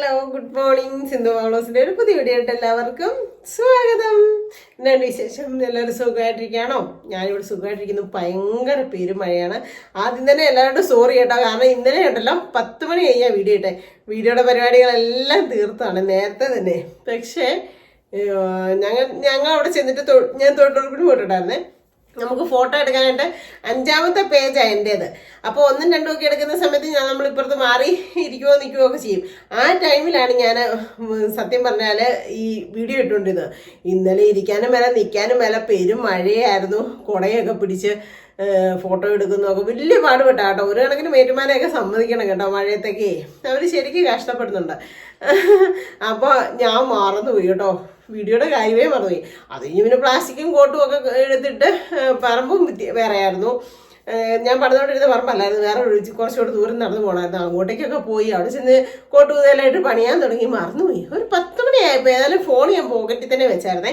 Hello good morning. Sindhu പൗളോസിന്റെ ഒരു പുതിയ വീഡിയോ ആയിട്ട് എല്ലാവർക്കും സ്വാഗതം. എന്താണ് വിശേഷം? എല്ലാവരും സുഖമായിട്ടിരിക്കുകയാണോ? ഞാനിവിടെ സുഖമായിട്ടിരിക്കുന്നു. ഭയങ്കര പെരുമഴയാണ് ആദ്യം തന്നെ എല്ലാവരോടും സോറി കേട്ടോ. കാരണം ഇന്നലെ ഉണ്ടല്ലോ പത്ത് മണി കഴിഞ്ഞാൽ വീഡിയോ ഇട്ടെ. വീഡിയോയുടെ പരിപാടികളെല്ലാം തീർത്താണ് നേരത്തെ തന്നെ. പക്ഷേ ഞങ്ങൾ ഞങ്ങൾ അവിടെ ചെന്നിട്ട് ഞാൻ തൊഴിലുറപ്പിന് പോയിട്ടുണ്ടായിരുന്നേ. നമുക്ക് ഫോട്ടോ എടുക്കാനായിട്ട് അഞ്ചാമത്തെ പേജാണ് എന്റേത് അപ്പോൾ ഒന്നും രണ്ടും ഒക്കെ എടുക്കുന്ന സമയത്ത് ഞാൻ നമ്മൾ ഇപ്പുറത്ത് മാറി ഇരിക്കുവോ നിൽക്കുകയോ ഒക്കെ ചെയ്യും. ആ ടൈമിലാണ് ഞാൻ സത്യം പറഞ്ഞാൽ ഈ വീഡിയോ ഇട്ടുകൊണ്ടിരുന്നത്. ഇന്നലെ ഇരിക്കാനും മേലെ നിൽക്കാനും മേലെ പെരും മഴയായിരുന്നു. കുടയൊക്കെ പിടിച്ച് ഫോട്ടോ എടുക്കുന്നതൊക്കെ വലിയ പാടുപെട്ട കേട്ടോ. ഒരു കണക്കിന് മേറ്റുമാരെയൊക്കെ സമ്മതിക്കണം കേട്ടോ മഴയത്തേക്കേ. അവർ ശരിക്കും കഷ്ടപ്പെടുന്നുണ്ട്. അപ്പോൾ ഞാൻ മാറുന്നു പോയി കേട്ടോ. വീഡിയോയുടെ കാര്യമേ പറഞ്ഞു. അത് കഴിഞ്ഞ് പിന്നെ പ്ലാസ്റ്റിക്കും കോട്ടും ഒക്കെ എടുത്തിട്ട് പറമ്പും വേറെ വേറെയായിരുന്നു. ഞാൻ പറഞ്ഞുകൊണ്ടിരുന്ന പറമ്പല്ലായിരുന്നു. വേറെ ഒഴിച്ച് കുറച്ചുകൂടെ ദൂരം നടന്നു പോകണമായിരുന്നു അങ്ങോട്ടേക്കൊക്കെ പോയി. അവിടെ ചെന്ന് കോട്ടുകൂതലായിട്ട് പണിയാൻ തുടങ്ങി. മറന്നുപോയി. ഒരു പത്ത് മണിയായപ്പോൾ ഏതായാലും ഫോൺ ഞാൻ പോക്കറ്റിൽ തന്നെ വെച്ചായിരുന്നേ.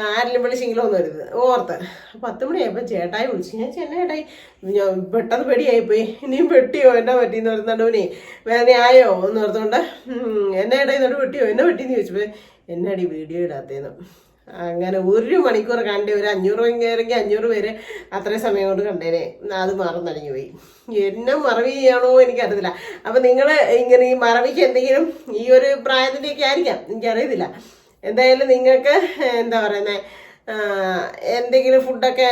ആരെങ്കിലും വിളിച്ചെങ്കിലും ഒന്നും വരുത് ഓർത്ത്. പത്ത് മണിയായപ്പോൾ ചേട്ടായി വിളിച്ചു. ഞാൻ ചേട്ടാ ചേട്ടായി? ഞാൻ പെട്ടെന്ന് പേടിയായിപ്പോയി. ഇനിയും വെട്ടിയോ? എന്നാ പറ്റിയെന്ന് പറഞ്ഞ നടുവിനെ വേദന ആയോ? എന്ന് ഓർത്തുകൊണ്ട് എന്നെ ഏട്ടായി നടു വെട്ടിയോ? എന്നെ വെട്ടിയെന്ന് ചോദിച്ചപ്പോൾ എന്നെ അടി വീഡിയോ ഇടാത്തേന്ന്? അങ്ങനെ ഒരു മണിക്കൂർ കണ്ടേ ഒരു അഞ്ഞൂറ് പേരെങ്കിൽ അഞ്ഞൂറ് പേര് അത്രയും സമയം കൊണ്ട് കണ്ടേനെ. അത് മറന്നടങ്ങി പോയി. എന്നെ മറവി ചെയ്യണോ എനിക്കറിയത്തില്ല. അപ്പം നിങ്ങൾ ഇങ്ങനെ ഈ മറവിക്ക് എന്തെങ്കിലും ഈ ഒരു പ്രായത്തിന്റെയൊക്കെ ആയിരിക്കാം. എനിക്കറിയത്തില്ല. എന്തായാലും നിങ്ങൾക്ക് എന്താ പറയുന്നത് എന്തെങ്കിലും ഫുഡൊക്കെ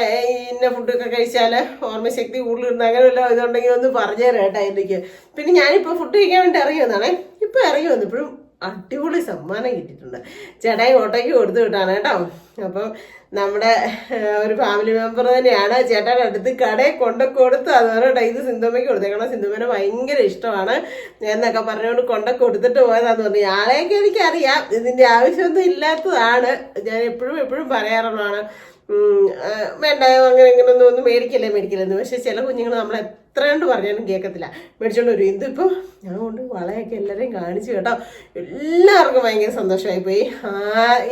ഇന്ന ഫുഡൊക്കെ കഴിച്ചാൽ ഓർമ്മശക്തി കൂടുതലുണ്ട്. അങ്ങനെ വല്ല ഇതുണ്ടെങ്കിൽ ഒന്ന് പറഞ്ഞു തരാം കേട്ടോ എനിക്ക് പിന്നെ ഞാനിപ്പോൾ ഫുഡ് കഴിക്കാൻ വേണ്ടി ഇറങ്ങിയതാണേ. ഇപ്പോൾ ഇറങ്ങി വന്നു ഇപ്പോഴും അടിപൊളി സമ്മാനം കിട്ടിയിട്ടുണ്ട്. ചേട്ടായി ഓട്ടോയ്ക്ക് കൊടുത്തു വിട്ടാണ് കേട്ടോ. അപ്പം നമ്മുടെ ഒരു ഫാമിലി മെമ്പർ തന്നെയാണ് ചേട്ടായുടെ അടുത്ത് കടയിൽ കൊണ്ട കൊടുത്ത് അതുപോലെ ഇത് സിന്ധുമ്മയ്ക്ക് കൊടുത്തേക്കണം സിന്ധുമ്മനെ ഭയങ്കര ഇഷ്ടമാണ്. എന്നൊക്കെ പറഞ്ഞുകൊണ്ട് കൊണ്ട കൊടുത്തിട്ട് പോയതാന്ന് പറഞ്ഞു. ആളെയൊക്കെ എനിക്കറിയാം. ഇതിന്റെ ആവശ്യമൊന്നും ഇല്ലാത്തതാണ്. ഞാൻ എപ്പോഴും എപ്പോഴും പറയാറുള്ളതാണ്. വേണ്ട അങ്ങനെ ഇങ്ങനെ ഒന്നും മേടിക്കല്ലേ മേടിക്കല്ലെന്ന് പക്ഷെ ചില കുഞ്ഞുങ്ങൾ നമ്മൾ എത്ര കണ്ട് പറഞ്ഞാലും കേൾക്കത്തില്ല മേടിച്ചോണ്ട് വരും. ഇതിപ്പോൾ ഞാൻ കൊണ്ട് വളയൊക്കെ എല്ലാവരെയും കാണിച്ചു കേട്ടോ. എല്ലാവർക്കും ഭയങ്കര സന്തോഷമായി പോയി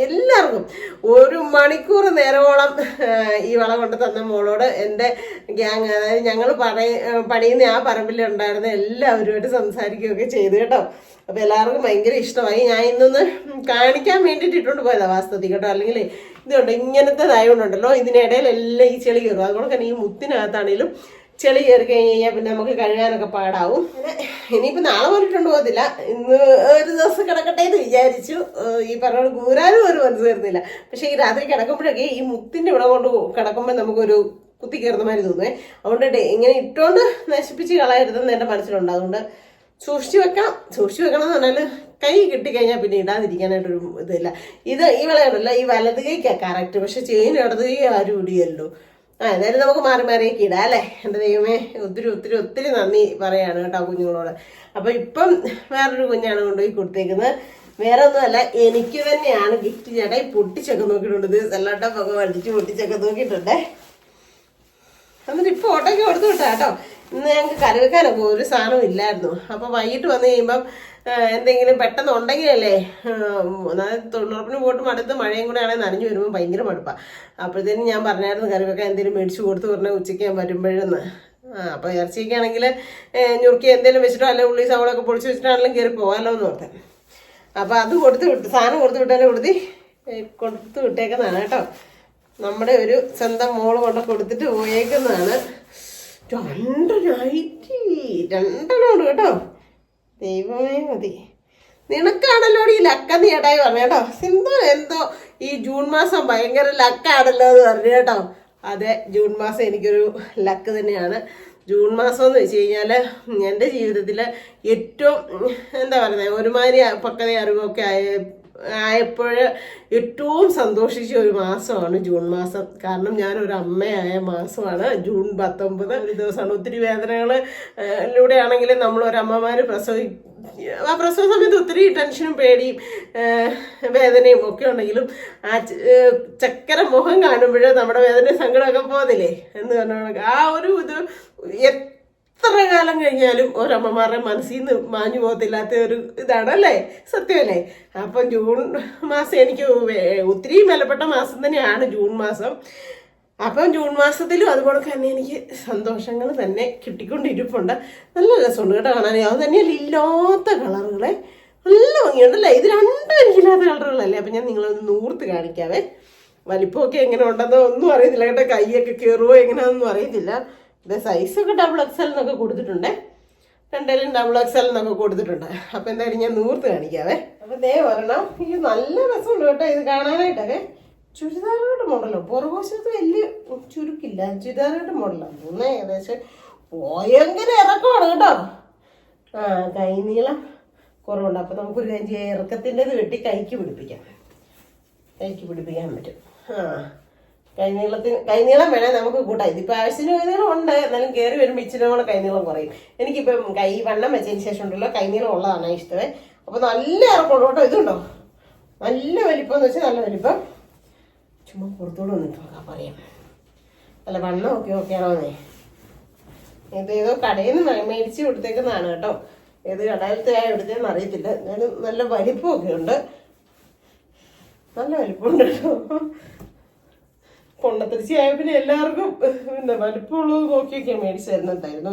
എല്ലാവർക്കും ഒരു മണിക്കൂർ നേരമോളം ഈ വള കൊണ്ട് തന്ന മോളോട് എന്റെ ഗ്യാങ് അതായത് ഞങ്ങൾ പണി പണിയുന്ന ആ പറമ്പിൽ ഉണ്ടായിരുന്ന എല്ലാവരുമായിട്ട് സംസാരിക്കുകയൊക്കെ ചെയ്തു കേട്ടോ. അപ്പോൾ എല്ലാവർക്കും ഭയങ്കര ഇഷ്ടമായി. ഞാൻ ഇന്നൊന്ന് കാണിക്കാൻ വേണ്ടിയിട്ട് ഇട്ടുകൊണ്ട് പോയതാണ് വാസ്തവത്തിൽ കേട്ടോ. അല്ലെങ്കിൽ ഇതുണ്ട് ഇങ്ങനത്തെ ദയവുണ്ടല്ലോ ഇതിനിടയിൽ എല്ലാം ഈ ചെളി കയറും. അതുകൊണ്ട് തന്നെ ഈ മുത്തിനകത്താണേലും ചെളി കയറി കഴിഞ്ഞ് കഴിഞ്ഞാൽ പിന്നെ നമുക്ക് കഴുകാനൊക്കെ പാടാവും. പിന്നെ ഇനിയിപ്പോൾ നാളെ പോയിട്ടുണ്ട് പോകത്തില്ല. ഇന്ന് ഒരു ദിവസം കിടക്കട്ടെ എന്ന് വിചാരിച്ചു. ഈ പറഞ്ഞ കൂരാനും ഒരു മനസ്സ് കയറുന്നില്ല പക്ഷേ ഈ രാത്രി കിടക്കുമ്പോഴൊക്കെ ഈ മുത്തിന്റെ ഇവിടെ കൊണ്ട് കിടക്കുമ്പോൾ നമുക്കൊരു കുത്തി കയറുന്ന മാതിരി തോന്നുവേ. അതുകൊണ്ട് ഇങ്ങനെ ഇട്ടുകൊണ്ട് നശിപ്പിച്ച് കളയരുതെന്ന് എന്റെ മനസ്സിലുണ്ട്. അതുകൊണ്ട് സൂക്ഷിച്ചു വെക്കാം. സൂക്ഷിച്ചു വെക്കണം എന്ന് പറഞ്ഞാൽ കൈ കിട്ടിക്കഴിഞ്ഞാൽ പിന്നെ ഇടാതിരിക്കാനായിട്ടൊരു ഇതില്ല ഇത് ഈ വിളയാണല്ലോ ഈ വലത് കൈക്കാണ് കറക്റ്റ് പക്ഷെ ചെയിൻ ഇടത് കൈ ആരും ഇടിയല്ലോ. ആ എന്തായാലും നമുക്ക് മാറി മാറിയൊക്കെ ഇടാം അല്ലേ? എന്റെ ദൈവമേ ഒത്തിരി ഒത്തിരി ഒത്തിരി നന്ദി പറയാണ് കേട്ടോ കുഞ്ഞുങ്ങളോട്. അപ്പം ഇപ്പം വേറൊരു കുഞ്ഞാണ് കൊണ്ടുപോയി കൊടുത്തേക്കുന്നത്. വേറെ ഒന്നുമല്ല എനിക്ക് തന്നെയാണ് ഗിഫ്റ്റ് ചേട്ടാ ഈ പൊട്ടിച്ചൊക്കെ നോക്കിയിട്ടുണ്ട്. ഇത് സെല്ലാട്ടപ്പൊക്കെ വലിച്ച് പൊട്ടിച്ചൊക്കെ നോക്കിയിട്ടുണ്ടേ. എന്നിട്ട് ഇപ്പോൾ ഓട്ടോയ്ക്ക് കൊടുത്തു വിട്ടാ കേട്ടോ. ഇന്ന് ഞങ്ങൾക്ക് കറി ഒരു സാധനവും ഇല്ലായിരുന്നു. അപ്പോൾ വൈകിട്ട് വന്നു കഴിയുമ്പം എന്തെങ്കിലും പെട്ടെന്ന് ഉണ്ടെങ്കിലല്ലേ അതായത് തൊഴിലുറപ്പിന് പോയിട്ട് മടുത്ത് മഴയും കൂടെ ആണെങ്കിൽ നനഞ്ഞു വരുമ്പോൾ ഭയങ്കര മടുപ്പാണ് അപ്പോഴത്തേനും ഞാൻ പറഞ്ഞായിരുന്നു കറി എന്തെങ്കിലും മേടിച്ച് കൊടുത്ത് പറഞ്ഞാൽ ഉച്ചയ്ക്ക് ഞാൻ വരുമ്പോഴെന്ന് അപ്പോൾ ഇറച്ചിക്കാണെങ്കിൽ ഞുറുക്കി എന്തെങ്കിലും വെച്ചിട്ടോ അല്ലെങ്കിൽ ഉള്ളി സവളൊക്കെ പൊടിച്ച് വെച്ചിട്ടാണെങ്കിലും കയറി പോകാമല്ലോ എന്ന് ഓർത്തേ. അപ്പോൾ അത് കൊടുത്ത് വിട്ടു സാധനം കൊടുത്ത് വിട്ടാലും കൊടുത്തി കൊടുത്ത് വിട്ടേക്കുന്നതാണ് കേട്ടോ. നമ്മുടെ ഒരു സ്വന്തം മോൾ കൊണ്ട് കൊടുത്തിട്ട് പോയേക്കുന്നതാണ്. രണ്ട് നൈറ്റി രണ്ടെണ്ണം ഉണ്ട് കേട്ടോ. ദൈവമേ മതി. നിനക്കാണല്ലോ ഈ ലക്കെന്ന് ചേട്ടായി പറഞ്ഞു കേട്ടോ. സിന്ധു എന്തോ ഈ ജൂൺ മാസം ഭയങ്കര ലക്കാണല്ലോ എന്ന് പറഞ്ഞു കേട്ടോ. അതെ ജൂൺ മാസം എനിക്കൊരു ലക്ക് തന്നെയാണ്. ജൂൺ മാസം എന്ന് വെച്ച് കഴിഞ്ഞാൽ എന്റെ ജീവിതത്തിൽ ഏറ്റവും എന്താ പറയുന്നത് ഒരുമാതിരി പക്വത അറിവൊക്കെ ആയ ആയപ്പോൾ ഏറ്റവും സന്തോഷിച്ച ഒരു മാസമാണ് ജൂൺ മാസം. കാരണം ഞാൻ ഒരു അമ്മയായ മാസമാണ്. ജൂൺ പത്തൊമ്പത് ഒരു ദിവസമാണ്. ഒത്തിരി വേദനകൾ ലൂടെ ആണെങ്കിലും നമ്മൾ ഒരു അമ്മമാർ പ്രസവി ആ പ്രസവ സമയത്ത് ഒത്തിരി ടെൻഷനും പേടിയും വേദനയും ഒക്കെ ഉണ്ടെങ്കിലും ആ ചക്കര മുഖം കാണുമ്പോൾ നമ്മുടെ വേദന സങ്കടമൊക്കെ പോകുന്നില്ലേ എന്ന് പറഞ്ഞ ആ ഒരു ഇത് എത്ര കാലം കഴിഞ്ഞാലും ഒരമ്മമാരുടെ മനസ്സിൽ നിന്ന് മാഞ്ഞു പോകത്തില്ലാത്ത ഒരു ഇതാണല്ലേ? സത്യമല്ലേ? അപ്പം ജൂൺ മാസം എനിക്ക് ഒത്തിരി വിലപ്പെട്ട മാസം തന്നെയാണ് ജൂൺ മാസം. അപ്പം ജൂൺ മാസത്തിലും അതുപോലെ തന്നെ എനിക്ക് സന്തോഷങ്ങൾ തന്നെ കിട്ടിക്കൊണ്ടിരിപ്പുണ്ട്. നല്ല രസമുണ്ട് കേട്ടോ കാണാൻ അത് തന്നെയല്ല ഇല്ലാത്ത കളറുകളെ? നല്ല ഭംഗിയുണ്ടല്ലേ? ഇത് രണ്ടും എനിക്കില്ലാത്ത കളറുകളല്ലേ? അപ്പം ഞാൻ നിങ്ങളൊന്ന് നൂർത്ത് കാണിക്കാവേ. വലിപ്പമൊക്കെ എങ്ങനെ ഉണ്ടെന്നോ ഒന്നും അറിയത്തില്ല കേട്ടോ. കൈയൊക്കെ കയറുമോ എങ്ങനെയാണെന്നൊന്നും അറിയത്തില്ല. ഇത് സൈസൊക്കെ ഡബിൾ എക്സൽ എന്നൊക്കെ കൊടുത്തിട്ടുണ്ട്. രണ്ടേലും ഡബിൾ എക്സൽ എന്നൊക്കെ കൊടുത്തിട്ടുണ്ട്. അപ്പൊ എന്തായാലും ഞാൻ നൂർത്ത് കാണിക്കാവേ. അപ്പൊ ദേ ഒരെണ്ണം. ഈ നല്ല രസമുണ്ട് കേട്ടോ ഇത് കാണാനായിട്ടൊക്കെ. ചുരിദാറായിട്ട് മോഡലോ പുറകുവശത്ത് വലിയ ചുരുക്കില്ല. ചുരിദാറായിട്ട് മോഡലാണ് തോന്നുന്നത് ഏകദേശം ഭയങ്കര ഇറക്കമാണ് കേട്ടോ. ആ കൈനീളം കുറവുണ്ട്. അപ്പൊ നമുക്കൊരു കാര്യം ചെയ്യാം. ഇറക്കത്തിന്റെത് വെട്ടി കൈക്ക് പിടിപ്പിക്കാം. കൈക്ക് പിടിപ്പിക്കാൻ പറ്റും. ആ. കൈനീളത്തിന് കൈനീളം വേണേൽ നമുക്ക് കൂട്ടാം. ഇതിപ്പോൾ ആവശ്യത്തിന് കൈനീളം ഉണ്ട്. എന്നാലും കയറി വരുമ്പോൾ ഇച്ചിരി കൂടെ കൈനീളം കുറയും. എനിക്കിപ്പം കൈ വണ്ണം വെച്ചതിന് ശേഷം ഉണ്ടല്ലോ കൈനീളം ഉള്ളതാണ് ഇഷ്ടമേ. അപ്പോൾ നല്ല ഇറക്കമുള്ളൂ കേട്ടോ. ഇതുണ്ടോ? നല്ല വലിപ്പം എന്ന് വെച്ചാൽ നല്ല വലിപ്പം. ചുമ്മാ പുറത്തോട് വന്നിട്ട് നോക്കാം പറയാം. അല്ല വണ്ണം ഓക്കെ ഓക്കെ ആണോന്നേ. ഇത് ഏതോ കടയിൽ നിന്ന് മേടിച്ച് കൊടുത്തേക്കുന്നതാണ് കേട്ടോ. ഏത് കടയിലത്തെ ആ എടുത്തതെന്ന് അറിയത്തില്ല. എന്നാലും നല്ല വലിപ്പമൊക്കെ ഉണ്ട്. നല്ല വലിപ്പമുണ്ട് കേട്ടോ. പൊണ്ണത്തിരിച്ചി ആയ പിന്നെ എല്ലാവർക്കും പിന്നെ വലിപ്പമുള്ളത് നോക്കിയൊക്കെ മേടിച്ച് തരുന്നുണ്ടായിരുന്നു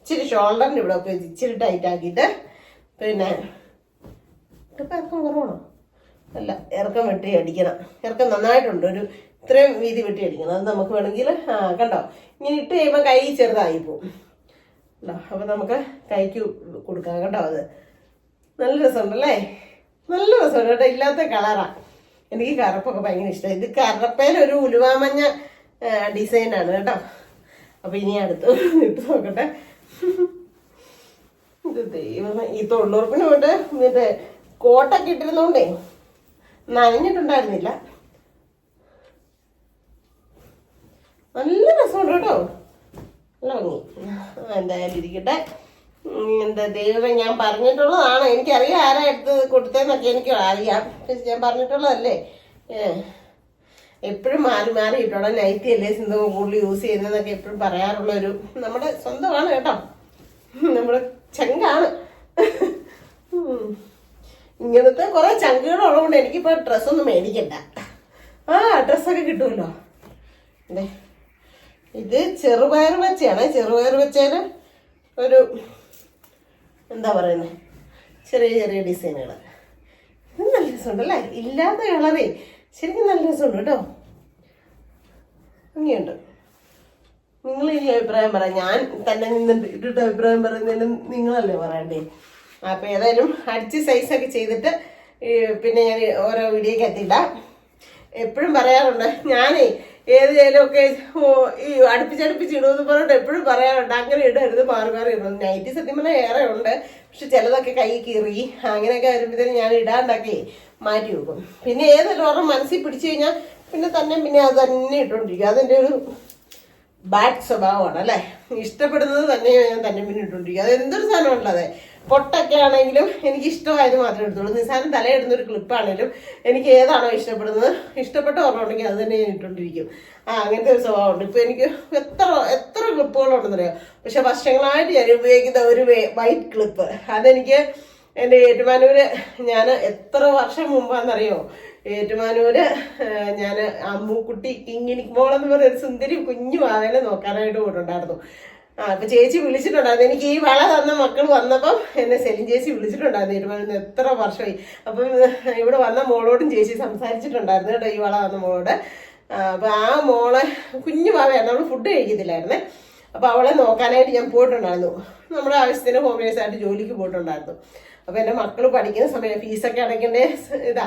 ഇച്ചിരി ഷോൾഡറിന് ഇവിടെ ഒക്കെ ഇച്ചിരി ടൈറ്റ് ആക്കിയിട്ട് പിന്നെ ഇപ്പം ഇറക്കം കുറവാണോ? അല്ല ഇറക്കം വെട്ടി അടിക്കണം. ഇറക്കം നന്നായിട്ടുണ്ട്. ഒരു ഇത്രയും വീതി വെട്ടി അടിക്കണം. അത് നമുക്ക് വേണമെങ്കിൽ ആ കണ്ടോ? ഇങ്ങനെ ഇട്ട് കഴിയുമ്പോൾ കൈ ചെറുതായി പോകും അപ്പം നമുക്ക് കൈക്ക് കൊടുക്കാം. കേട്ടോ അത്? നല്ല രസമുണ്ടല്ലേ? നല്ല രസമുണ്ട് കേട്ടോ. ഇല്ലാത്ത കളറാ. എനിക്ക് കറുപ്പൊക്കെ ഭയങ്കര ഇഷ്ടം. ഇത് കറുപ്പേലൊരു ഉലുവാമഞ്ഞ ഡിസൈനാണ് കേട്ടോ. അപ്പം ഇനി അടുത്ത് ഇട്ട് നോക്കട്ടെ. ഇത് ദൈവമേ ഈ തൊണ്ണൂറുപ്പിന് കൊണ്ട് ഇത് കോട്ടൊക്കെ ഇട്ടിരുന്നോണ്ടേ നനഞ്ഞിട്ടുണ്ടായിരുന്നില്ല. നല്ല രസമുണ്ട് കേട്ടോ. ഭംഗി. എന്തായാലും ഇരിക്കട്ടെ. എന്താ ദൈവം ഞാൻ പറഞ്ഞിട്ടുള്ളതാണ്. എനിക്കറിയാം ആരാ എടുത്ത് കൊടുത്തതെന്നൊക്കെ എനിക്ക് അറിയാം. ഞാൻ പറഞ്ഞിട്ടുള്ളതല്ലേ? എപ്പോഴും മാറി മാറി ഇട്ടോടെ നൈറ്റി അല്ലേ സിന്ധു കൂടുതൽ യൂസ് ചെയ്യുന്നതെന്നൊക്കെ എപ്പോഴും പറയാറുള്ള ഒരു നമ്മുടെ സ്വന്തമാണ് കേട്ടോ. നമ്മുടെ ചങ്കാണ്. ഇങ്ങനത്തെ കുറെ ചങ്കുകളുള്ളതുകൊണ്ട് എനിക്കിപ്പോ ഡ്രസ്സൊന്നും മേടിക്കണ്ട. ആ ഡ്രസ്സൊക്കെ കിട്ടുമല്ലോ. അതെ ഇത് ചെറുപയർ വെച്ചയാണ് ചെറുപയർ വെച്ചേന് ഒരു എന്താ പറയുന്നത് ചെറിയ ചെറിയ ഡിസൈനുകൾ നല്ല രസമുണ്ടല്ലേ ഇല്ലാത്ത കളറേ. ശരിക്കും നല്ല രസമുണ്ട് കേട്ടോ. ഭംഗിയുണ്ട്. നിങ്ങൾ ഈ അഭിപ്രായം പറ ഞാൻ തന്നെ നിന്നിട്ട് ഇട്ടിട്ട് അഭിപ്രായം പറയുന്നതിന് നിങ്ങളല്ലേ പറയണ്ടേ? അപ്പം ഏതായാലും അടിച്ച് സൈസൊക്കെ ചെയ്തിട്ട് പിന്നെ ഞാൻ ഓരോ വീഡിയോക്ക് എത്തിയിടാം എപ്പോഴും പറയാറുണ്ട് ഞാനേ ഏത് ഒക്കെ ഈ അടുപ്പിച്ചടുപ്പിച്ച് ഇടുമെന്ന് പറഞ്ഞിട്ട് എപ്പോഴും പറയാറുണ്ട്. അങ്ങനെ ഇടരുത് മാറി മാറി ഇടണം നൈറ്റി സത്യം പറഞ്ഞാൽ ഏറെ ഉണ്ട്. പക്ഷെ ചിലതൊക്കെ കൈ കീറി അങ്ങനെയൊക്കെ വരുമ്പോഴത്തേനും ഞാൻ ഇടാണ്ടൊക്കെ മാറ്റി വെക്കും. പിന്നെ ഏതെല്ലാം ഒരെണ്ണം മനസ്സിൽ പിടിച്ചു കഴിഞ്ഞാൽ പിന്നെ തന്നെ പിന്നെ അത് തന്നെ ഇട്ടുകൊണ്ടിരിക്കും. അതെന്റെ ഒരു ബാഡ് സ്വഭാവമാണ് അല്ലേ? ഇഷ്ടപ്പെടുന്നത് തന്നെ ഞാൻ തന്നെ പിന്നെ ഇട്ടുകൊണ്ടിരിക്കും. അത് എന്തൊരു സാധനമുള്ളത് പൊട്ടൊക്കെ ആണെങ്കിലും എനിക്ക് ഇഷ്ടമായത് മാത്രമേ എടുത്തുള്ളൂ. നിസാരം തലയിടുന്ന ഒരു ക്ലിപ്പാണെങ്കിലും എനിക്ക് ഏതാണോ ഇഷ്ടപ്പെടുന്നത്. ഇഷ്ടപ്പെട്ട ഓർമ്മ അത് തന്നെ ഞാൻ ഇട്ടുകൊണ്ടിരിക്കും. ആ അങ്ങനത്തെ ഒരു സ്വഭാവമുണ്ട്. ഇപ്പൊ എനിക്ക് എത്ര എത്ര ക്ലിപ്പുകളുണ്ടെന്നറിയോ പക്ഷെ വർഷങ്ങളായിട്ട് ഞാൻ ഉപയോഗിക്കുന്ന ഒരു വൈറ്റ് ക്ലിപ്പ് അതെനിക്ക് എന്റെ ഏറ്റുമാനൂര് ഞാൻ എത്ര വർഷം മുമ്പാണെന്നറിയോ ഏറ്റുമാനൂര് ഞാൻ അമ്മുക്കുട്ടി കിങ്ങിനിക്ക് മോളെന്ന് പറഞ്ഞ ഒരു സുന്ദരി കുഞ്ഞു വാവേനെ നോക്കാനായിട്ട് പോയിട്ടുണ്ടായിരുന്നു. ആ അപ്പൊ ചേച്ചി വിളിച്ചിട്ടുണ്ടായിരുന്നു. എനിക്ക് ഈ വള തന്ന മക്കൾ വന്നപ്പം എന്നെ സെലിൻ ചേച്ചി വിളിച്ചിട്ടുണ്ടായിരുന്നു ഇരുപത് എത്ര വർഷമായി. അപ്പം ഇവിടെ വന്ന മോളോടും ചേച്ചി സംസാരിച്ചിട്ടുണ്ടായിരുന്നു കേട്ടോ ഈ വള തന്ന മോളോട്. അപ്പൊ ആ മോളെ കുഞ്ഞു വാവയായിരുന്നു അവൾ ഫുഡ് കഴിക്കത്തില്ലായിരുന്നേ. അപ്പൊ അവളെ നോക്കാനായിട്ട് ഞാൻ പോയിട്ടുണ്ടായിരുന്നു. നമ്മുടെ ആവശ്യത്തിന് ഹോം നേഴ്സായിട്ട് ജോലിക്ക് പോയിട്ടുണ്ടായിരുന്നു. അപ്പൊ എന്റെ മക്കൾ പഠിക്കുന്ന സമയം ഫീസൊക്കെ അടയ്ക്കേണ്ട ഇതാ.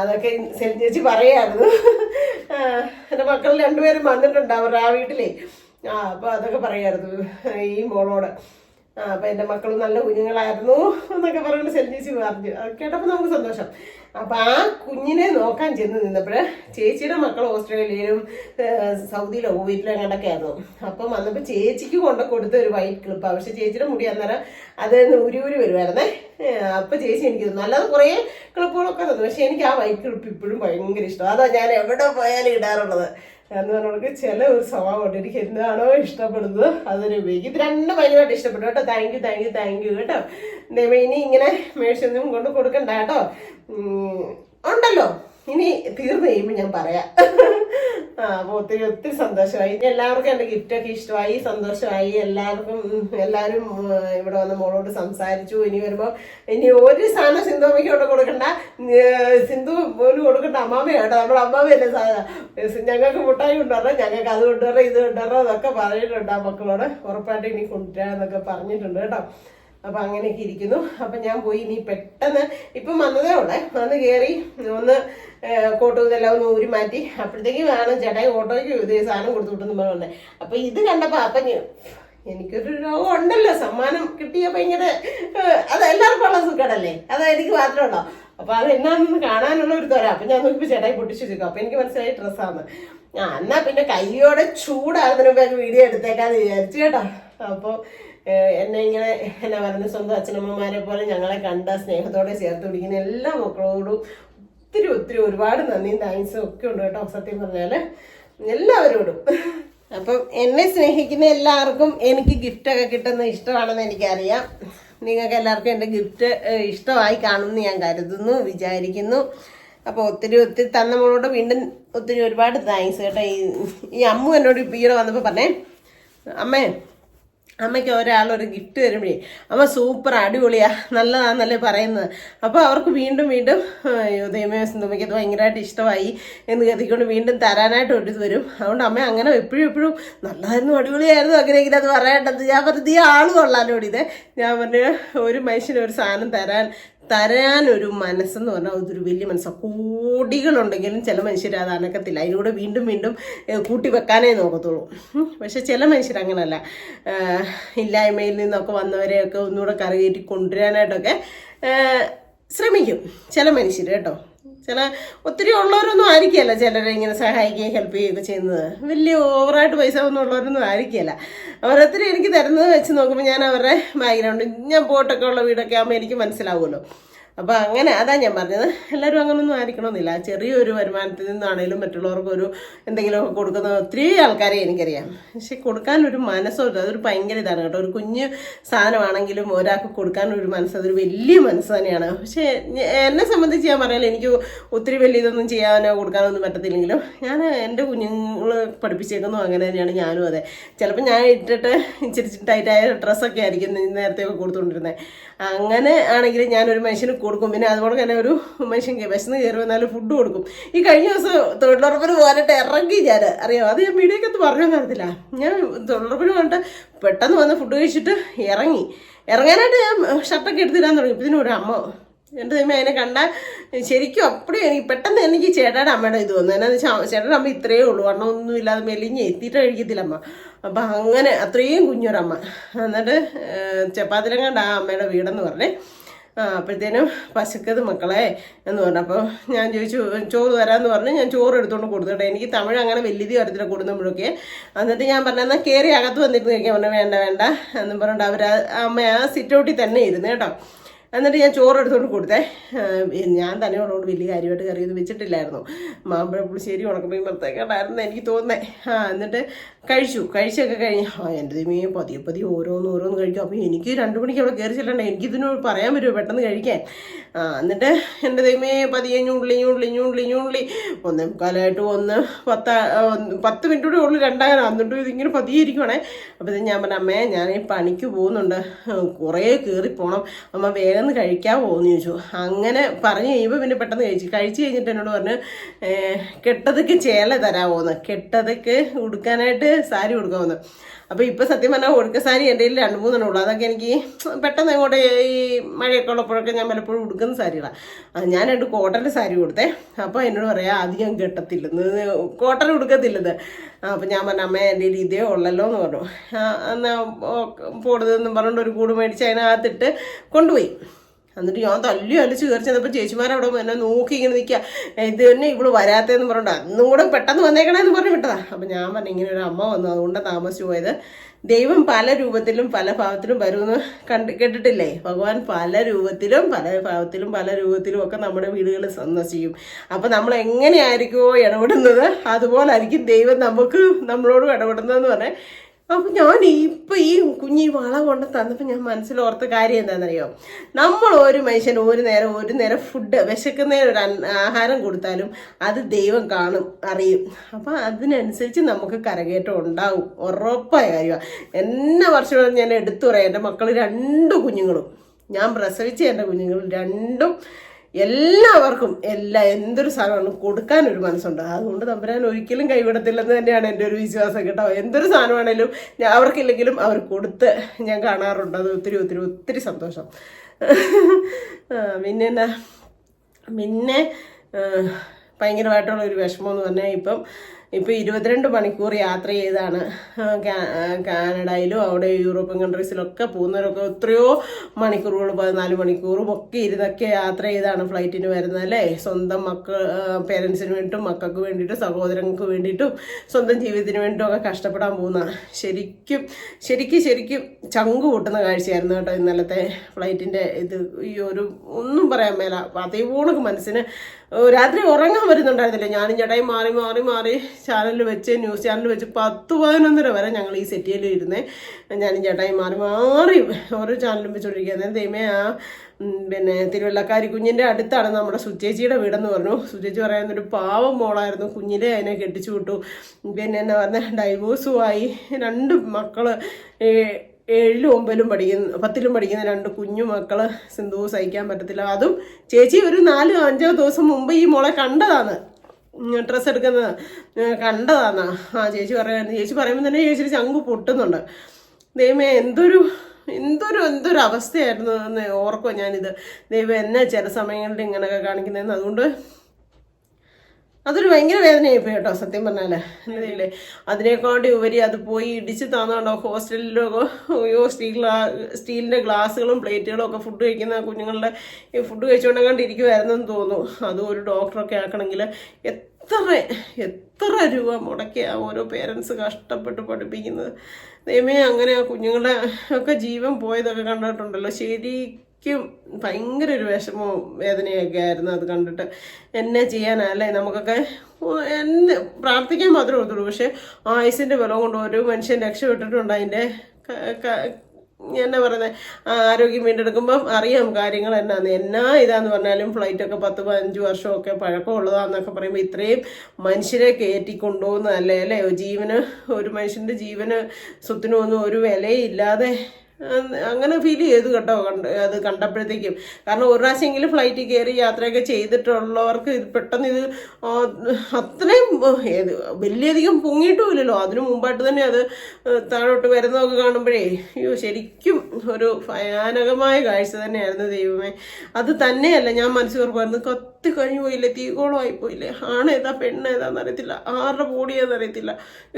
അതൊക്കെ സെലിൻ ചേച്ചി പറയായിരുന്നു. എന്റെ മക്കൾ രണ്ടുപേരും വന്നിട്ടുണ്ട് അവരുടെ ആ വീട്ടിലേ. ആ അപ്പൊ അതൊക്കെ പറയായിരുന്നു ഈ മോളോട്. ആ അപ്പൊ എന്റെ മക്കൾ നല്ല കുഞ്ഞുങ്ങളായിരുന്നു എന്നൊക്കെ പറഞ്ഞിട്ട് സെലിൻ ചേച്ചി പറഞ്ഞു. അത് കേട്ടപ്പോ നമുക്ക് സന്തോഷം. അപ്പൊ ആ കുഞ്ഞിനെ നോക്കാൻ ചെന്ന് നിന്നപ്പോഴ് ചേച്ചിയുടെ മക്കൾ ഓസ്ട്രേലിയയിലും സൗദിയിലോ വീട്ടിലും ആയിരുന്നു അപ്പം വന്നപ്പോൾ ചേച്ചിക്ക് കൊണ്ട് കൊടുത്ത ഒരു വൈറ്റ് ക്ലിപ്പ്. പക്ഷെ ചേച്ചിയുടെ മുടി അന്നേരം അത് ഊരി ഊരി വരുമായിരുന്നേ അപ്പൊ ചേച്ചി എനിക്ക് തന്നു. അല്ലാതെ കുറേ ക്ലിപ്പുകളൊക്കെ തന്നു. പക്ഷെ എനിക്ക് ആ വൈറ്റ് ക്ലിപ്പ് ഇപ്പോഴും ഭയങ്കര ഇഷ്ടം. അതാ ഞാൻ എവിടെ പോയാലും ഇടാറുള്ളത്. എന്ന് പറഞ്ഞവർക്ക് ചില ഒരു സ്വഭാവമുണ്ട് എനിക്ക് എന്താണോ ഇഷ്ടപ്പെടുന്നത് അതൊരു ഉപയോഗിക്കും. ഇത് രണ്ടും ഭയങ്കരമായിട്ട് ഇഷ്ടപ്പെട്ടു കേട്ടോ. Thank you thank you thank you കേട്ടോ. ഇനി ഇങ്ങനെ മേടിച്ചൊന്നും കൊണ്ട് കൊടുക്കണ്ട കേട്ടോ. ഉണ്ടല്ലോ. ഇനി തീർന്നു കഴിയുമ്പോൾ ഞാൻ പറയാം. ആ ഒത്തിരി ഒത്തിരി സന്തോഷമായി. എല്ലാവർക്കും എന്റെ ഗിഫ്റ്റൊക്കെ ഇഷ്ടമായി സന്തോഷമായി. എല്ലാവർക്കും എല്ലാവരും ഇവിടെ വന്ന് മോളോട് സംസാരിച്ചു. ഇനി വരുമ്പോൾ ഇനി ഒരു സാധനം സിന്ധുമ്മയ്ക്ക് കൊണ്ട് കൊടുക്കണ്ട. സിന്ധു പോലും കൊടുക്കണ്ട. അമ്മാമയാണ് നമ്മുടെ അമ്മാമയല്ലേ സാധനം. ഞങ്ങൾക്ക് മുട്ടായി കൊണ്ടുവരണം ഞങ്ങൾക്ക് അത് കൊണ്ടുവരണം ഇത് കൊണ്ടുവരണം എന്നൊക്കെ പറഞ്ഞിട്ടുണ്ട് ആ മക്കളോട്. ഉറപ്പായിട്ട് ഇനി കൊണ്ടുവരാന്നൊക്കെ പറഞ്ഞിട്ടുണ്ട് കേട്ടോ. അപ്പൊ അങ്ങനെയൊക്കെ ഇരിക്കുന്നു. അപ്പൊ ഞാൻ പോയി ഇനി പെട്ടെന്ന് ഇപ്പം വന്നതേ ഉള്ളേ. വന്ന് കയറി ഒന്ന് കോട്ടോ ഇതെല്ലാം ഒന്ന് ഊരി മാറ്റി. അപ്പോഴത്തേക്കും വേണം ചേട്ടായി ഓട്ടോയ്ക്ക് ഇത് സാധനം കൊടുത്തു വിട്ടെന്ന് പറഞ്ഞേ അപ്പൊ ഇത് കണ്ടപ്പോ അപ്പൊ എനിക്കൊരു രോഗം ഉണ്ടല്ലോ സമ്മാനം കിട്ടിയ ഭയങ്കര അത് എല്ലാവർക്കും ഉള്ള സുഖടല്ലേ അത് എനിക്ക് ഉണ്ടോ അപ്പൊ അത് എന്നാന്നൊന്ന് കാണാനുള്ള ഒരു തൊര അപ്പൊ ഞാൻ നോക്കിപ്പോ ചേട്ടായി പൊട്ടിച്ചു വെച്ചേക്കും അപ്പൊ എനിക്ക് മനസ്സിലായി ഡ്രസ്സാന്ന്. ആ എന്നാ പിന്നെ കയ്യോടെ ചൂടാകുന്നതിന് വീഡിയോ എടുത്തേക്കാന്ന് വിചാരിച്ചു കേട്ടോ. അപ്പൊ ഏഹ്, എന്നെ ഇങ്ങനെ എന്നാ പറയുന്നത് സ്വന്തം അച്ഛനമ്മമാരെ പോലെ ഞങ്ങളെ കണ്ട സ്നേഹത്തോടെ ചേർത്ത് പിടിക്കുന്ന എല്ലാ മക്കളോടും ഒത്തിരി ഒത്തിരി ഒരുപാട് നന്ദി താങ്ക്സും ഒക്കെ ഉണ്ട് കേട്ടോ സത്യം പറഞ്ഞാൽ എല്ലാവരോടും. അപ്പം എന്നെ സ്നേഹിക്കുന്ന എല്ലാവർക്കും എനിക്ക് ഗിഫ്റ്റൊക്കെ കിട്ടുന്ന ഇഷ്ടമാണെന്ന് എനിക്കറിയാം. നിങ്ങൾക്ക് എല്ലാവർക്കും എന്റെ ഗിഫ്റ്റ് ഇഷ്ടമായി കാണുമെന്ന് ഞാൻ കരുതുന്നു വിചാരിക്കുന്നു. അപ്പോൾ ഒത്തിരി ഒത്തിരി തന്ന തന്നവളോട് വീണ്ടും ഒത്തിരി ഒരുപാട് താങ്ക്സ് കേട്ടോ. ഈ ഈ അമ്മു എന്നോട് ഈയിടെ വന്നപ്പോൾ പറഞ്ഞേ അമ്മേ അമ്മയ്ക്ക് ഒരാളൊരു ഒരു ഗിഫ്റ്റ് തരുമ്പോഴേ അമ്മ സൂപ്പർ അടിപൊളിയാ നല്ലതാന്നല്ലേ പറയുന്നത്. അപ്പോൾ അവർക്ക് വീണ്ടും വീണ്ടും അയ്യോ ദൈവമേ സിന്ധുമ്മയ്ക്ക് അത് ഭയങ്കരമായിട്ട് ഇഷ്ടമായി എന്ന് കരുതിക്കൊണ്ട് വീണ്ടും തരാനായിട്ട് ഒരു ഇത് വരും. അതുകൊണ്ട് അമ്മ അങ്ങനെ എപ്പോഴും എപ്പോഴും നല്ലതായിരുന്നു അടിപൊളിയായിരുന്നു അങ്ങനെയെങ്കിലും അത് പറയേണ്ടത് ഞാൻ പറഞ്ഞു ഈ ആൾ കൊള്ളാലോടി. ഇത് ഞാൻ പറഞ്ഞു ഒരു മനുഷ്യന് ഒരു സാധനം തരാൻ തരാനൊരു മനസ്സെന്ന് പറഞ്ഞാൽ അതൊരു വലിയ മനസ്സാണ് കോടികളുണ്ടെങ്കിലും ചില മനുഷ്യർ അത് അനക്കത്തില്ല. അതിലൂടെ വീണ്ടും വീണ്ടും കൂട്ടി വെക്കാനേ നോക്കത്തുള്ളൂ. പക്ഷെ ചില മനുഷ്യർ അങ്ങനല്ല. ഇല്ലായ്മയിൽ നിന്നൊക്കെ വന്നവരെയൊക്കെ ഒന്നുകൂടെ കരകയറ്റി കൊണ്ടുവരാനായിട്ടൊക്കെ ഏഹ്, ശ്രമിക്കും ചില മനുഷ്യർ കേട്ടോ. ചില ഒത്തിരി ഉള്ളവരൊന്നും ആയിരിക്കുകയല്ല ചിലരെ ഇങ്ങനെ സഹായിക്കുകയും ഹെൽപ്പ് ചെയ്യുകയൊക്കെ ചെയ്യുന്നത്. വലിയ ഓവറായിട്ട് പൈസ ഒന്നും ഉള്ളവരൊന്നും ആയിരിക്കുകയല്ല. ഓരോരുത്തരും എനിക്ക് തരുന്നത് വെച്ച് നോക്കുമ്പോൾ ഞാൻ അവരുടെ ബാക്ക്ഗ്രൗണ്ട് ഞാൻ പോട്ടൊക്കെ ഉള്ള വീടൊക്കെ ആകുമ്പോൾ എനിക്ക് മനസ്സിലാവുമല്ലോ. അപ്പോൾ അങ്ങനെ അതാ ഞാൻ പറഞ്ഞത്. എല്ലാവരും അങ്ങനൊന്നും ആയിരിക്കണമെന്നില്ല. ചെറിയൊരു വരുമാനത്തിൽ നിന്നാണേലും മറ്റുള്ളവർക്ക് ഒരു എന്തെങ്കിലുമൊക്കെ കൊടുക്കുന്ന ഒത്തിരി ആൾക്കാരെ എനിക്കറിയാം. പക്ഷെ കൊടുക്കാൻ ഒരു മനസ്സുണ്ട് അതൊരു ഭയങ്കര ഇതാണ് കേട്ടോ. ഒരു കുഞ്ഞ് സാധനമാണെങ്കിലും ഒരാൾക്ക് കൊടുക്കാൻ ഒരു മനസ്സ് അതൊരു വലിയ മനസ്സ് തന്നെയാണ്. പക്ഷേ എന്നെ സംബന്ധിച്ച് ഞാൻ പറയാലോ എനിക്ക് ഒത്തിരി വലിയ ഇതൊന്നും ചെയ്യാനോ കൊടുക്കാനോ ഒന്നും പറ്റത്തില്ലെങ്കിലും ഞാൻ എന്റെ കുഞ്ഞുങ്ങൾ പഠിപ്പിച്ചേക്കുന്നു അങ്ങനെ തന്നെയാണ് ഞാനും അതെ. ചിലപ്പോൾ ഞാൻ ഇട്ടിട്ട് ഇച്ചിരി ടൈറ്റായ ഡ്രസ്സൊക്കെ ആയിരിക്കും നേരത്തെ ഒക്കെ കൊടുത്തുകൊണ്ടിരുന്നത് അങ്ങനെ ആണെങ്കിൽ ഞാനൊരു മനുഷ്യന് കൊടുക്കും. പിന്നെ അതുപോലെ തന്നെ ഒരു മനുഷ്യൻ വിശന്ന് കയറി വന്നാലും ഫുഡ് കൊടുക്കും. ഈ കഴിഞ്ഞ ദിവസം തൊഴിലുറപ്പിന് പോകാനായിട്ട് ഇറങ്ങി ഞാൻ. അറിയാം? അത് ഞാൻ വീഡിയോക്കകത്ത് പറഞ്ഞു തരത്തില്ല ഞാൻ തൊഴിലുറപ്പിന് പോയിട്ട് പെട്ടെന്ന് വന്ന് ഫുഡ് കഴിച്ചിട്ട് ഇറങ്ങി. ഇറങ്ങാനായിട്ട് ഞാൻ ഷർട്ടൊക്കെ എടുത്തിടാൻ തുടങ്ങി. ഇതിന് ഒരു അമ്മ എന്റെ ദൈവം അതിനെ കണ്ടാൽ ശരിക്കും അപ്പടി എനിക്ക് പെട്ടെന്ന് എനിക്ക് ചേട്ടയുടെ അമ്മയുടെ ഇത് വന്നു. എന്നാന്ന് വെച്ചാൽ ചേട്ടന്റെ അമ്മ ഇത്രയേ ഉള്ളൂ. വണ്ണം ഒന്നും ഇല്ലാതെ മെലിഞ്ഞ് എത്തിയിട്ട് കഴിക്കത്തില്ല അമ്മ. അപ്പം അങ്ങനെ അത്രയും കുഞ്ഞൊരമ്മ. എന്നിട്ട് ചപ്പാത്തിലങ്ങാണ്ട് ആ അമ്മയുടെ വീടെന്ന് പറഞ്ഞേ അപ്പോഴത്തേനും പശുക്കത് മക്കളെ എന്ന് പറഞ്ഞു അപ്പോൾ ഞാൻ ചോദിച്ചു ചോറ് തരാമെന്ന് പറഞ്ഞ് ഞാൻ ചോറ് എടുത്തുകൊണ്ട് കൊടുത്തോട്ടെ എനിക്ക് തമിഴ് അങ്ങനെ വലിയ വരത്തില്ല കൊടുക്കുമ്പോഴൊക്കെ എന്നിട്ട് ഞാൻ പറഞ്ഞു എന്നാൽ കയറി അകത്ത് വന്നിട്ട് കഴിക്കാൻ പറഞ്ഞു വേണ്ട വേണ്ട എന്നും പറഞ്ഞിട്ട് അവർ അമ്മ ആ സിറ്റൗട്ടിൽ തന്നെ ഇരുന്ന് കേട്ടോ. എന്നിട്ട് ഞാൻ ചോറ് എടുത്തുകൊണ്ട് കൊടുത്തേ. ഞാൻ തന്നെ ഉള്ളതുകൊണ്ട് വലിയ കാര്യമായിട്ട് കറിയൊന്നും വെച്ചിട്ടില്ലായിരുന്നു. മാമ്പഴ പുളിശ്ശേരി ഉണക്കമീൻ വറുത്തേക്കാണ്ടായിരുന്നു എനിക്ക് തോന്നേ ആ എന്നിട്ട് കഴിച്ചു. കഴിച്ചൊക്കെ കഴിഞ്ഞ് ആ എന്റെ ദൈവമേ പതിയെ പതിയെ ഓരോന്ന് ഓരോന്ന് കഴിക്കും. അപ്പോൾ എനിക്ക് രണ്ട് മണിക്ക് അവിടെ കയറി ചെല്ലണ്ടേ? എനിക്കിതിനോട് പറയാൻ പറ്റുമോ പെട്ടെന്ന് കഴിക്കാൻ? ആ എന്നിട്ട് എന്റെ ദൈവമേ പതിയെ ഞുള്ളി ഞുള്ളി ഞുള്ളി ഞുള്ളി. ഒന്നേ മുക്കാലായിട്ട് ഒന്ന് പത്ത് പത്ത് മിനിറ്റ് കൂടെ ഉള്ളു രണ്ടായിരം. എന്നിട്ട് ഇതിങ്ങനെ പതിയെ ഇരിക്കുവാണേ. അപ്പോൾ ഇത് ഞാൻ പറഞ്ഞ അമ്മേ ഞാൻ ഈ പണിക്ക് പോകുന്നുണ്ട്. കുറേ കയറി പോകണം അമ്മ വേഗം ഒന്ന് കഴിക്കാൻ എന്ന് ചോദിച്ചു. അങ്ങനെ പറഞ്ഞു കഴിയുമ്പോൾ പിന്നെ പെട്ടെന്ന് കഴിച്ചു. കഴിച്ചു കഴിഞ്ഞിട്ട് എന്നോട് പറഞ്ഞു കെട്ടതക്ക് ചേല തരാമോന്ന് കെട്ടതൊക്കെ ഉടുക്കാനായിട്ട് സാരി കൊടുക്കാമെന്ന് അപ്പോൾ ഇപ്പോൾ സത്യം പറഞ്ഞാൽ ഒടുക്ക സാരി എന്റെ കയ്യിൽ രണ്ട് മൂന്നെണ്ണം ഉള്ളൂ. അതൊക്കെ എനിക്ക് പെട്ടെന്ന് ഇങ്ങോട്ട് ഈ മഴയൊക്കെ ഉള്ളപ്പോഴൊക്കെ ഞാൻ പലപ്പോഴും ഉടുക്കുന്ന സാരികളാണ് ഞാൻ രണ്ട് കോട്ടന്റെ സാരി കൊടുത്തേ അപ്പോൾ എന്നോട് പറയാം അധികം കെട്ടത്തില്ലെന്ന്. കോട്ടൺ ഉടുക്കത്തില്ലെന്ന്. അപ്പൊ ഞാൻ പറഞ്ഞു അമ്മ എന്റെ കയ്യിൽ ഇതേ ഉള്ളല്ലോ എന്ന് പറഞ്ഞു. എന്നാ പോടുതെന്നും പറഞ്ഞുകൊണ്ട് ഒരു കൂട് മേടിച്ച് അതിനകത്തിട്ട് കൊണ്ടുപോയി. എന്നിട്ട് ഞാൻ തല്ലി അലിച്ച് കയറി ചെന്നപ്പോൾ ചേച്ചിമാരവിടെ എന്നെ നോക്കി ഇങ്ങനെ നിൽക്കുക ഇത് തന്നെ ഇവൾ വരാത്തതെന്ന് പറഞ്ഞിട്ട് അന്നും കൂടെ പെട്ടെന്ന് വന്നേക്കണേന്ന് പറഞ്ഞ് വിട്ടതാ. അപ്പം ഞാൻ പറഞ്ഞു ഇങ്ങനെ ഒരു അമ്മ വന്നു അതുകൊണ്ട് താമസിച്ചു പോയത്. ദൈവം പല രൂപത്തിലും പല ഭാവത്തിലും വരുമെന്ന് കണ്ട് കേട്ടിട്ടില്ലേ? ഭഗവാൻ പല രൂപത്തിലും പല ഭാവത്തിലും പല രൂപത്തിലും ഒക്കെ നമ്മുടെ വീടുകളിൽ സന്ദർശിക്കും. അപ്പം നമ്മൾ എങ്ങനെയായിരിക്കുമോ ഇടപെടുന്നത് അതുപോലായിരിക്കും ദൈവം നമുക്ക് നമ്മളോട് ഇടപെടുന്നതെന്ന് പറഞ്ഞാൽ അപ്പൊ ഞാൻ ഇപ്പം ഈ കുഞ്ഞി വള കൊണ്ട് തന്നപ്പോൾ ഞാൻ മനസ്സിലോർത്ത കാര്യം എന്താണെന്നറിയോ? നമ്മൾ ഒരു മനുഷ്യന് ഒരു നേരം ഒരു നേരം ഫുഡ് വിശക്കുന്നതിന് ഒരു ആഹാരം കൊടുത്താലും അത് ദൈവം കാണും അറിയും. അപ്പൊ അതിനനുസരിച്ച് നമുക്ക് കരകയറ്റം ഉണ്ടാവും. ഉറപ്പായ കാര്യമാണ് എന്നെ വർഷം ഞാൻ എടുത്തു പറയാം. എന്റെ മക്കൾ രണ്ട് കുഞ്ഞുങ്ങളും. ഞാൻ പ്രസവിച്ച എന്റെ കുഞ്ഞുങ്ങൾ രണ്ടും എല്ലാവർക്കും എല്ലാ എന്തൊരു സാധനമാണ് കൊടുക്കാൻ ഒരു മനസ്സുണ്ട്. അതുകൊണ്ട് തമ്പുരാൻ ഒരിക്കലും കൈവിടത്തില്ലെന്ന് തന്നെയാണ് എന്റെ ഒരു വിശ്വാസം കേട്ടോ. എന്തൊരു സാധനമാണേലും ഞാൻ അവർക്കില്ലെങ്കിലും അവർ കൊടുത്ത് ഞാൻ കാണാറുണ്ട്. അത് ഒത്തിരി ഒത്തിരി ഒത്തിരി സന്തോഷം. പിന്നെ എന്നാ പിന്നെ ഭയങ്കരമായിട്ടുള്ള ഒരു വിഷമം എന്ന് പറഞ്ഞാൽ ഇപ്പം ഇപ്പം ഇരുപത്തിരണ്ട് മണിക്കൂർ യാത്ര ചെയ്താണ്. കാനഡയിലും അവിടെ യൂറോപ്യൻ കൺട്രീസിലൊക്കെ പോകുന്നവരൊക്കെ എത്രയോ മണിക്കൂറുകൾ പതിനാല് മണിക്കൂറും ഒക്കെ ഇരുന്നൊക്കെ യാത്ര ചെയ്താണ് ഫ്ലൈറ്റിന് വരുന്നത് അല്ലേ? സ്വന്തം മക്കൾ പേരൻസിന് വേണ്ടിയിട്ടും മക്കൾക്ക് വേണ്ടിയിട്ടും സഹോദരങ്ങൾക്ക് വേണ്ടിയിട്ടും സ്വന്തം ജീവിതത്തിന് വേണ്ടിയിട്ടും ഒക്കെ കഷ്ടപ്പെടാൻ പോകുന്ന ശരിക്കും ശരിക്കും ശരിക്കും ചങ്ക് കൂട്ടുന്ന കാഴ്ചയായിരുന്നു കേട്ടോ ഇന്നലത്തെ ഫ്ലൈറ്റിന്റെ ഇത്. ഈ ഒരു ഒന്നും പറയാൻ മേല അതേപോണക്ക് മനസ്സിന് രാത്രി ഉറങ്ങാൻ വരുന്നുണ്ടായിരുന്നില്ല? ഞാനും ചേട്ടായി മാറി മാറി മാറി ചാനലിൽ വെച്ച് ന്യൂസ് ചാനലിൽ വെച്ച് പത്ത് പതിനൊന്നര വരെ ഞങ്ങൾ ഈ സെറ്റിയിൽ ഇരുന്നേ. ഞാനും ചേട്ടായി മാറി മാറി ഓരോ ചാനലും വെച്ചുകൊണ്ടിരിക്കുന്നത് ദൈവമേ ആ പിന്നെ തിരുവല്ലക്കാരി കുഞ്ഞിന്റെ അടുത്താണ് നമ്മുടെ സുചേച്ചിയുടെ വീടെന്ന് പറഞ്ഞു. സുചേച്ചി പറയുന്ന ഒരു പാവം മോളായിരുന്നു. കുഞ്ഞിനെ അതിനെ കെട്ടിച്ചു വിട്ടു. പിന്നെ എന്നാ പറഞ്ഞ ഡൈവോഴ്സുമായി രണ്ട് മക്കൾ ഏ, ഏഴിലും ഒമ്പതിലും പഠിക്കുന്ന പത്തിലും പഠിക്കുന്ന രണ്ട് കുഞ്ഞു മക്കൾ സിന്ധു സഹിക്കാൻ പറ്റത്തില്ല. അതും ചേച്ചി ഒരു നാല് അഞ്ചോ ദിവസം മുമ്പ് ഈ മോളെ കണ്ടതാണ്. ഡ്രസ്സ് എടുക്കുന്നത് കണ്ടതാണ്. ആ ചേച്ചി പറയുന്നത് ചേച്ചി പറയുമ്പോൾ തന്നെ ചേച്ചി ചങ്ക് പൊട്ടുന്നുണ്ട്. ദൈവമേ എന്തൊരു എന്തൊരു എന്തൊരു അവസ്ഥയായിരുന്നു എന്ന് ഓർക്കുമോ ഞാനിത്. ദൈവം എന്നെ ചില സമയങ്ങളിൽ ഇങ്ങനെയൊക്കെ കാണിക്കുന്നതെന്ന്. അതുകൊണ്ട് അതൊരു ഭയങ്കര വേദനയായി പോയി കേട്ടോ സത്യം പറഞ്ഞാൽ. എന്നതില്ലേ അതിനേക്കാണ്ടി ഉപരി അത് പോയി ഇടിച്ച് താന്നാണ്ടോ ഹോസ്റ്റലിലോ അയ്യോ സ്റ്റീൽ ഗ്ലാ- സ്റ്റീലിന്റെ ഗ്ലാസ്സുകളും പ്ലേറ്റുകളും ഒക്കെ ഫുഡ് കഴിക്കുന്ന കുഞ്ഞുങ്ങളുടെ ഈ ഫുഡ് കഴിച്ചുകൊണ്ടെങ്ങാണ്ട് ഇരിക്കുമായിരുന്നെന്ന് തോന്നുന്നു. അതും ഒരു ഡോക്ടറൊക്കെ ആക്കണമെങ്കിൽ എത്ര എത്ര രൂപ മുടക്കിയാ ഓരോ പേരൻസ് കഷ്ടപ്പെട്ട് പഠിപ്പിക്കുന്നത്. ദൈവമേ അങ്ങനെ ആ കുഞ്ഞുങ്ങളുടെ ഒക്കെ ജീവൻ പോയതൊക്കെ കണ്ടിട്ടുണ്ടല്ലോ. ശരിക്കും ഭയങ്കര ഒരു വിഷമവും വേദനയൊക്കെ ആയിരുന്നു അത് കണ്ടിട്ട്. എന്നെ ചെയ്യാനല്ലേ നമുക്കൊക്കെ എന്നെ പ്രാർത്ഥിക്കാൻ മാത്രമേ ഉള്ളൂ പക്ഷേ ആയുസിന്റെ ബലം കൊണ്ട് ഒരു മനുഷ്യൻ രക്ഷപ്പെട്ടിട്ടുണ്ട് അതിന്റെ എന്നാ പറയുന്നത് ആരോഗ്യം വീണ്ടെടുക്കുമ്പം അറിയാം കാര്യങ്ങൾ എന്നാന്ന്. എന്നാ ഇതാന്ന് പറഞ്ഞാലും ഫ്ലൈറ്റൊക്കെ പത്ത് പതിനഞ്ച് വർഷമൊക്കെ പഴക്കമുള്ളതാന്നൊക്കെ പറയുമ്പോൾ ഇത്രയും മനുഷ്യരെ കയറ്റി കൊണ്ടുപോകുന്നതല്ലേ അല്ലേ? ജീവന് ഒരു മനുഷ്യന്റെ ജീവന് സ്വത്തിനൊന്നും ഒരു വിലയില്ലാതെ അങ്ങനെ ഫീൽ ചെയ്തു കേട്ടോ കണ്ട് അത് കണ്ടപ്പോഴത്തേക്കും. കാരണം ഒരു പ്രാവശ്യമെങ്കിലും ഫ്ലൈറ്റിൽ കയറി യാത്രയൊക്കെ ചെയ്തിട്ടുള്ളവർക്ക് ഇത് പെട്ടെന്ന് ഇത് അത്രയും ഏത് വലിയധികം പൊങ്ങിയിട്ടുമില്ലല്ലോ. അതിനു മുമ്പായിട്ട് തന്നെ അത് താഴോട്ട് വരുന്നതൊക്കെ കാണുമ്പോഴേ അയ്യോ ശരിക്കും ഒരു ഭയാനകമായ കാഴ്ച തന്നെയായിരുന്നു ദൈവമേ. അത് തന്നെയല്ല ഞാൻ മനസ്സിൽ പറഞ്ഞു കത്തി കഴിഞ്ഞു പോയില്ലേ തീകോളമായി പോയില്ലേ? ആണേതാ പെണ്ണേതാന്ന് അറിയത്തില്ല. ആരുടെ ബോഡിയാന്ന് അറിയത്തില്ല.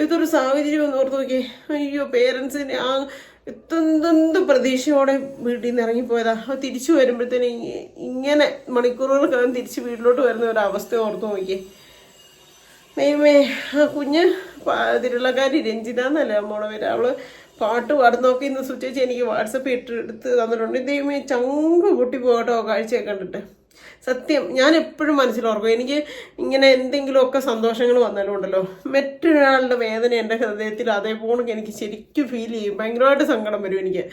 ഇതൊരു സാഹചര്യം ഒന്ന് ഓർത്ത് നോക്കിയേ. അയ്യോ പേരൻസിന് ആ എന്തെന്ത് പ്രതീക്ഷയോടെ വീട്ടിൽ നിന്ന് ഇറങ്ങിപ്പോയതാ? തിരിച്ചു വരുമ്പോഴത്തേന് ഇങ്ങനെ മണിക്കൂറുകൾക്കകം തിരിച്ച് വീട്ടിലോട്ട് വരുന്ന ഒരു അവസ്ഥ ഓർത്ത് നോക്കിയേ. നെയ്മേ ആ കുഞ്ഞ് തിരുള്ളക്കാരി രഞ്ജിത എന്നല്ലേ അമ്മോടെ പേര്? അവൾ പാട്ട് പാടുന്നൊക്കെ ഇന്ന് സുച്ചേച്ചി എനിക്ക് വാട്സപ്പ് ഇട്ട് എടുത്ത് തന്നിട്ടുണ്ട്. ദൈവമേ ചങ്ക് പൊട്ടി പോകട്ടോ കാഴ്ചയൊക്കെ കണ്ടിട്ട്. സത്യം ഞാൻ എപ്പോഴും മനസ്സിലോർക്കും എനിക്ക് ഇങ്ങനെ എന്തെങ്കിലുമൊക്കെ സന്തോഷങ്ങൾ വന്നാലും ഉണ്ടല്ലോ മറ്റൊരാളുടെ വേദന എന്റെ ഹൃദയത്തിൽ അതേപോലെ എനിക്ക് ശരിക്കും ഫീൽ ചെയ്യും. ഭയങ്കരമായിട്ട് സങ്കടം വരും എനിക്ക്.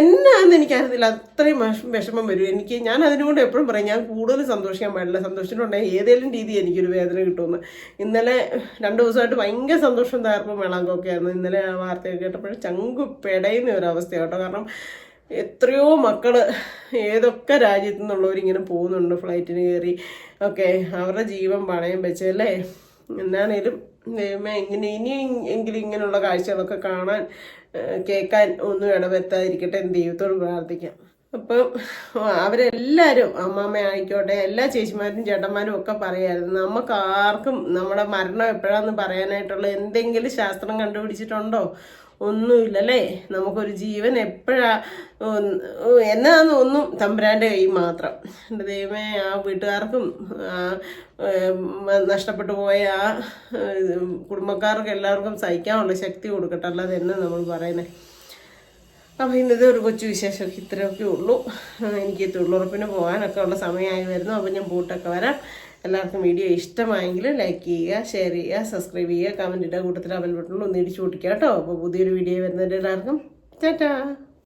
എന്നാന്ന് എനിക്കറിയത്തില്ല. അത്രയും വിഷമം വരും. എനിക്ക് ഞാൻ അതിനുകൊണ്ട് എപ്പോഴും പറയും ഞാൻ കൂടുതൽ സന്തോഷിക്കാൻ പാടില്ല. സന്തോഷിച്ചിട്ടുണ്ടെങ്കിൽ ഏതെങ്കിലും രീതി എനിക്കൊരു വേദന കിട്ടുമെന്ന്. ഇന്നലെ രണ്ട് ദിവസമായിട്ട് ഭയങ്കര സന്തോഷം തകർപ്പും വേളാങ്കൊക്കെ ആയിരുന്നു ഇന്നലെ ആ വാർത്തയൊക്കെ കേട്ടപ്പോഴും ചങ്കു പെടയുന്ന ഒരു അവസ്ഥ കേട്ടോ. കാരണം എത്രയോ മക്കൾ ഏതൊക്കെ രാജ്യത്തു നിന്നുള്ളവർ ഇങ്ങനെ പോകുന്നുണ്ട് ഫ്ലൈറ്റിന് കയറി. ഒക്കെ അവരുടെ ജീവൻ പണയം വെച്ചല്ലേ എന്നാണേലും ദൈവമേ ഇങ്ങനെ ഇനി എങ്കിലും ഇങ്ങനെയുള്ള കാഴ്ചകളൊക്കെ കാണാൻ കേൾക്കാൻ ഒന്നും ഇടവരുത്താതിരിക്കട്ടെ എന്ന് ദൈവത്തോട് പ്രാർത്ഥിക്കാം. അപ്പം അവരെല്ലാവരും അമ്മാമ്മ ആയിക്കോട്ടെ എല്ലാ ചേച്ചിമാരും ചേട്ടന്മാരും ഒക്കെ പറയായിരുന്നു നമുക്ക് ആർക്കും നമ്മുടെ മരണം എപ്പോഴാന്ന് പറയാനായിട്ടുള്ള എന്തെങ്കിലും ശാസ്ത്രം കണ്ടുപിടിച്ചിട്ടുണ്ടോ? ഒന്നുമില്ലല്ലേ? നമുക്കൊരു ജീവൻ എപ്പോഴാ എന്നാന്ന് ഒന്നും തമ്പുരാന്റെ കൈ മാത്രം. എന്റെ ദൈവമേ ആ വീട്ടുകാർക്കും നഷ്ടപ്പെട്ടു പോയ ആ കുടുംബക്കാർക്കും എല്ലാവർക്കും സഹിക്കാനുള്ള ശക്തി കൊടുക്കട്ടെ അല്ലാതെ എന്നെ നമ്മൾ പറയുന്നത് അപ്പോൾ ഇന്നത്തെ ഒരു കൊച്ചു വിശേഷമൊക്കെ ഇത്രയൊക്കെ ഉള്ളൂ. എനിക്ക് തൊഴിലുറപ്പിന് പോകാനൊക്കെ ഉള്ള സമയമായി വരുന്നു. അപ്പോൾ ഞാൻ ബൂട്ടൊക്കെ വരാം. എല്ലാവർക്കും വീഡിയോ ഇഷ്ടമായെങ്കിൽ ലൈക്ക് ചെയ്യുക ഷെയർ ചെയ്യുക സബ്സ്ക്രൈബ് ചെയ്യുക കമന്റ് കൂട്ടത്തിൽ അവൻ ബട്ടണിൽ ഒന്ന് ഇടിച്ചു പൊട്ടിക്കുക കേട്ടോ. അപ്പോൾ പുതിയൊരു വീഡിയോ വരുന്നതിന്റെ എല്ലാവർക്കും ടാറ്റാ.